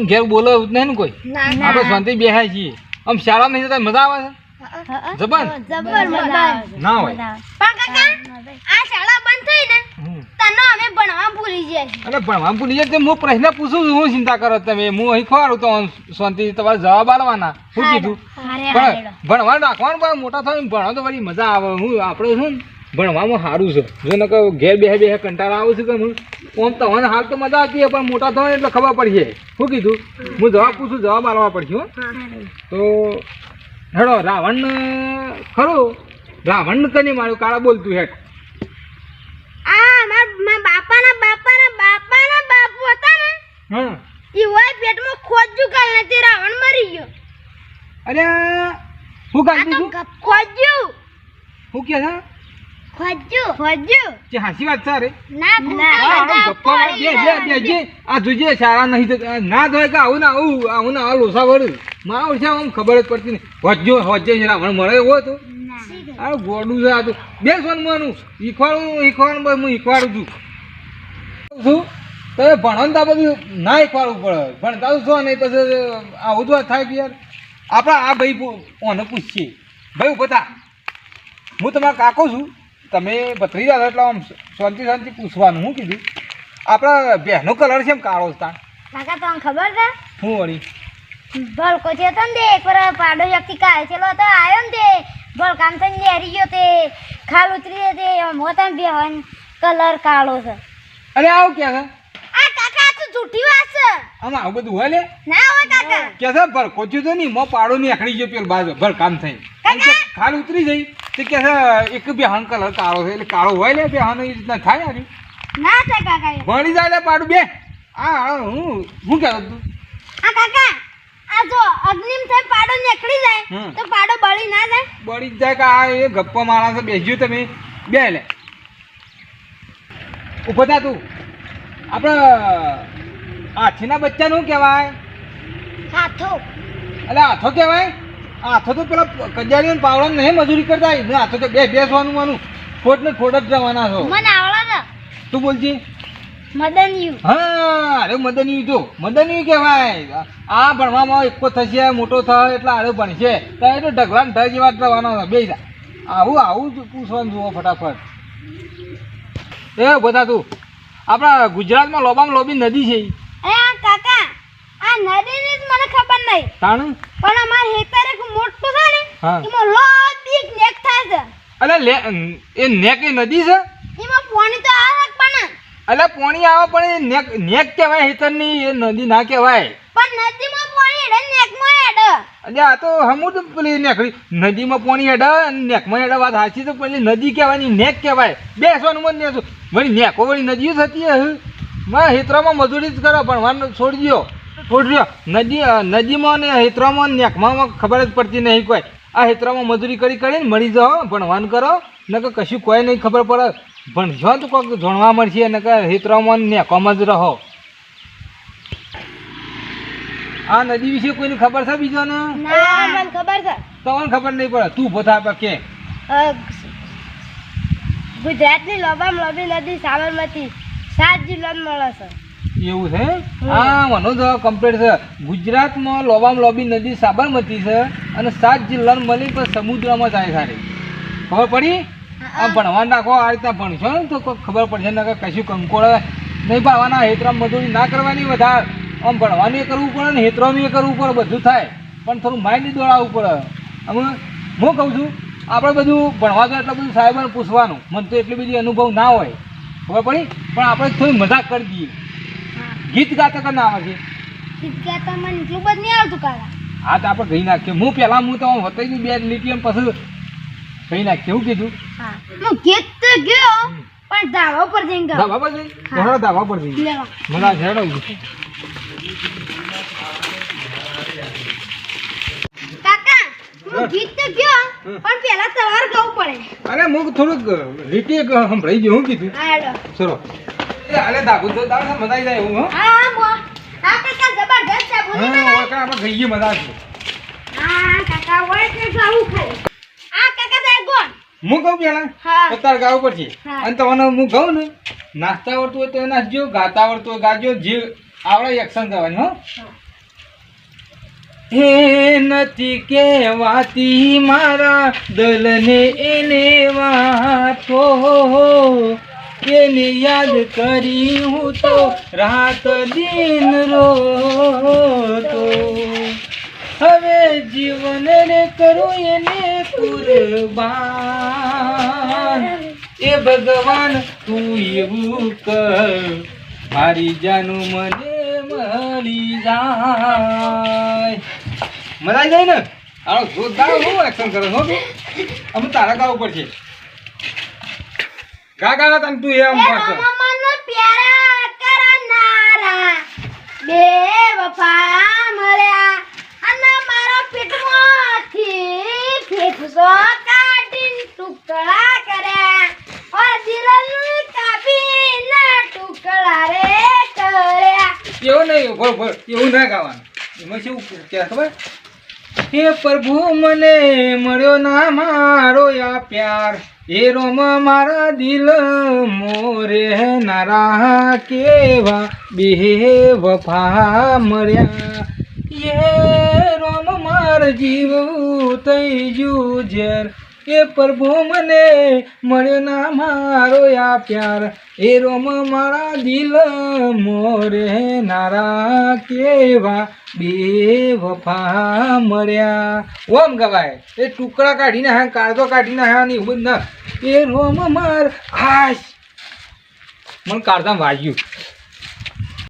આમ ઘેર બોલે એવું જ નહીં ને કોઈ? આપણે શાંતિ બેહાય છીએ. આમ શાળામાં નહીં જતા મજા આવે છે? જબર? જબર મજા ના હોય. પણ કાકા આ શાળા બંધ થઈ ને તને અમે ભણવા ભૂલી ગયા અરે ભણવા ભૂલી જાય તે હું પ્રશ્ન પૂછું છું હું ચિંતા કરો તમે. હું અહીં ખવાડું તો શાંતિ તમારે જવાબ આલવાના હું કીધું? પણ ભણવાનું રાખવાનું પણ મોટા થાય ભણવા તો વળી મજા આવે. હું આપણે શું? ને ભણવામાં સારું છે. જો ન ઘેર બે બે કંટાળા આવું છું કે હું? આમ તમને હાલ તો મજા આવતી પણ મોટા થાય એટલે ખબર પડશે શું કીધું? હું જવાબ પૂછું જવાબ આલવા પડશે હો. તો હેડો રાવણ ખરો? રાવણ કની મારું કાળા બોલતું હેઠ. આ માર બાપાના બાપાના બાપાના બાપુ હતા ને હા ઈ હોય પેટમાં ખોજ્યું કાલ નથી રાવણ મરી ગયો. અરે શું આ કાઢી તો તું ગપ- ખોજ્યું. શું કે છે? ખોજ્યું ખોજ્યું જે હાસી વાત છે અરે ના હા, ગપ્પા બે બે બે આ જોજે સારા નહીં ના થાય કે આવું ના આવું આવું ના આવું લોસા વળું. મારા ઓછા આમ ખબર જ પડતી નહીં. હોજો હોજે જરા મને મળે એવો તો આ ગોડું છે આ તો. બે સોનમાનું ઈખવાડું ઈખવાડું હું ઈખવાડું છું. શું? તો એ ભણો ને બધું ઈખવાડવું પડે. ભણતા શું નહીં પછી આવું તો થાય કે યાર. આપણા આ ભાઈ ઓને પૂછીએ. ભાઈ બતા હું તમારા કાકો છું. તમે પથરી છો એટલે આમ શાંતિ શાંતિ પૂછવાનું હું કીધું? આપણા બહેનો કલર છે એમ કાળો છે તાણ કાકા તો ખબર છે? હું વળી? ભલકો છે તો ને તે એક વાર પાડો વ્યક્તિ કાય છેલો તો આવ્યો ને તે ભલકામ થઈને લેરી ગયો તે ખાલ ઉતરી તે આમ હોતા બે કલર કાળો છે. અરે આવું કે છે? આ કાકા આ તો જૂઠી વાત છે. આમાં આવું બધું હોય લે? ના હોય કાકા. કે છે ભરકોચ્યું તો નહીં મો પાડો ની આખડી ગયો પેલો બાજુ ભર કામ થઈ અને કે ખાલ ઉતરી જઈ તે કે એક એક બેહન કલર કાળો છે એટલે કાળો હોય લે બેહન એ રીતના થાય આની. ના થાય કાકા ભણી જાય લે પાડું બે. આ હું હું કહેતો તું આ કાકા આ જો અગ્નિમ થઈ પાડો નીકળી જાય. તો પાડો બળી ના જાય. બળી જાય કે આ એ ગપ્પા તમે. બે લે. ઊભો થા તું. આપણે હાથીના બચ્ચાનું કહેવાય? હાથો. એટલે હાથો કહેવાય? હાથો તો પેલા કજારીઓ ને પાવડા નહીં મજૂરી કરતા ને આથો તો બે બેસવાનું માનું. ખોટ ને ખોટ જ જવાના છો. મને આવડે તું બોલજી? મદનયુ. હા અરે મદનયુ જો મદનયુ કહેવાય. આ ભણવામાં એકો થશે મોટો થાય એટલે આરે ભણશે. તો એ તો ઢગલા ને ઢગ જેવા જ રહેવાનો બે આવું આવું જ પૂછવાનું જુઓ ફટાફટ. એ બધા તું. આપણા ગુજરાતમાં લોબામાં લોબી નદી છે એ કાકા આ નદીની જ મને ખબર નહીં. તાણું? પણ અમાર હેતર મોટું છે ને હા. એમાં લોબી નેક થાય છે. અલે લે એ નેક એ નદી છે? એમાં પાણી તો આવે પણ. અલે પોણી આવે પણ એ નેક નેક કહેવાય હેતરની એ નદી ના કહેવાય. પણ નદીમાં પાણી હેડે નેકમાં હેડે. અલે આ તો હમું તો પેલી નેકડી નદીમાં પાણી હેડે અને નેકમાં હેડે વાત સાચી તો પેલી નદી કહેવાની નેક કહેવાય. બેસવાનું મત નેસું. વળી નેકો વળી નદીઓ થતી હે માં હેતરામાં મજૂરી જ કરો ભણવાનું છોડી દો દો નદી નદીમાં ને હેતરામાં ને નેકમાં ખબર જ પડતી નહીં કોઈ. આ હેતરામાં મજૂરી કરી કરીને મળી જાઓ ભણવાન કરો. નકર કશું કોઈ નહીં ખબર પડે. ભણશો તો કોઈક જાણવા મળશે નકર હેતરામાં ને નેકોમાં જ રહો. આ નદી વિશે કોઈને ખબર છે બીજો ને મને ખબર છે. તમને ખબર નહીં પડે. તું પોતા આપે કે. ગુજરાતની લોબામ લોબી નદી સાબરમતી. સાત જિલ્લામાં મળે છે. એવું છે? હા મને તો કમ્પ્લીટ છે. ગુજરાતમાં લોબામ લોબી નદી સાબરમતી છે અને સાત જિલ્લાનું મળી પણ સમુદ્રમાં જાય સારી ખબર પડી? આમ ભણવા નાખો આ રીતના ભણશો ને તો ખબર પડશે ને કશું કંકોળ નહીં ભાવાના હેતરામ મજૂરી ના કરવાની વધારે. આમ ભણવાનું એ કરવું પડે ને હેતરાનું એ કરવું પડે બધું થાય. પણ થોડું માઇન્ડ દોડાવવું પડે. અમે હું કહું છું આપણે બધું ભણવા તો એટલું બધું સાહેબને પૂછવાનું. મને તો એટલી બધી અનુભવ ના હોય. ખબર પડી? પણ આપણે થોડી મજાક કરી દઈએ. ગીત ગાતા કર ના આવે છે શીખ્યા તો મને એટલું બધું નહીં આવતું કાકા હા તો આપણે ગઈ નાખીએ. હું પહેલા હું તો વતાવી બે લીટી એમ પછી ગઈ નાખીએ. એવું કીધું? હા. હું ગીત તો ગયો પણ ધાબા પર જઈને ગાઉં. ધાબા પર જઈ? ઘણો ધાબા પર જઈ. મને આ હેડો કાકા હું ગીત તો ગયો પણ પહેલા સવાર ગાવું પડે. અરે હું થોડુંક. લીટી સંભળાઈ ગયું હું કીધું? ચલો. એ હાલે તો તારે મજા જાય હું. હા હા મો હા કાકા જબરદસ્ત છે ભૂલી ના ઓકે આપણે ગઈ મજા છે. હા કાકા હોય કે ગાવું ખાલી આ કાકા તો ગોણ હું કહું પેલા? હા. તાર ગાવ પડશે અને તમને હું કહું ને નાસ્તા આવડતું હોય તો નાચજો ગાતા આવડતું હોય ગાજો જે આવડે એક્શન કરવાની હો. હે નથી કહેવાતી મારા દલને એને વાતો. એને યાદ કરી હું તો રાત દિન રોતો. હવે જીવન રે કરું એને કુરબાન. એ ભગવાન તું એવું કર, મારી જાનું મને મળી જાય. મરાઈ જાય ને? આ જોરદાર હું એક્શન કરો છો. અમે તારા ગાવ ઉપર છે. ગા તન તું એમ પાછો મમનો પ્યારા કરનારા. બે વફા મળ્યા. અને મારા પીઠમાંથી ફેફસો કાઢી ટુકડા કર્યા. ઓ દિલન કાપી ના ટુકડા રે કર્યા. એવું નહીં એવું ના ગાવાનું. એમાં શું કે ખબર? હે પ્રભુ, મને મળ્યો ના મારો આ પ્યાર. એ રોમ, મારા દિલ મોરે નારા કેવા બે વફા મળ્યા. એ રોમ, માર જીવ ગયું ઝેર એ પ્રભુ મને મળ્યો ના મારો આ પ્યાર. એ રોમ મારા દિલ મોરે નારા કેવા બે વફા મળ્યા. ઓમ ગવાય. એ ટુકડા કાઢીને હા કાળજો કાઢીને હા ની ઉભું ના. એ રોમ માર. આશ મને કાઢતા વાગ્યું.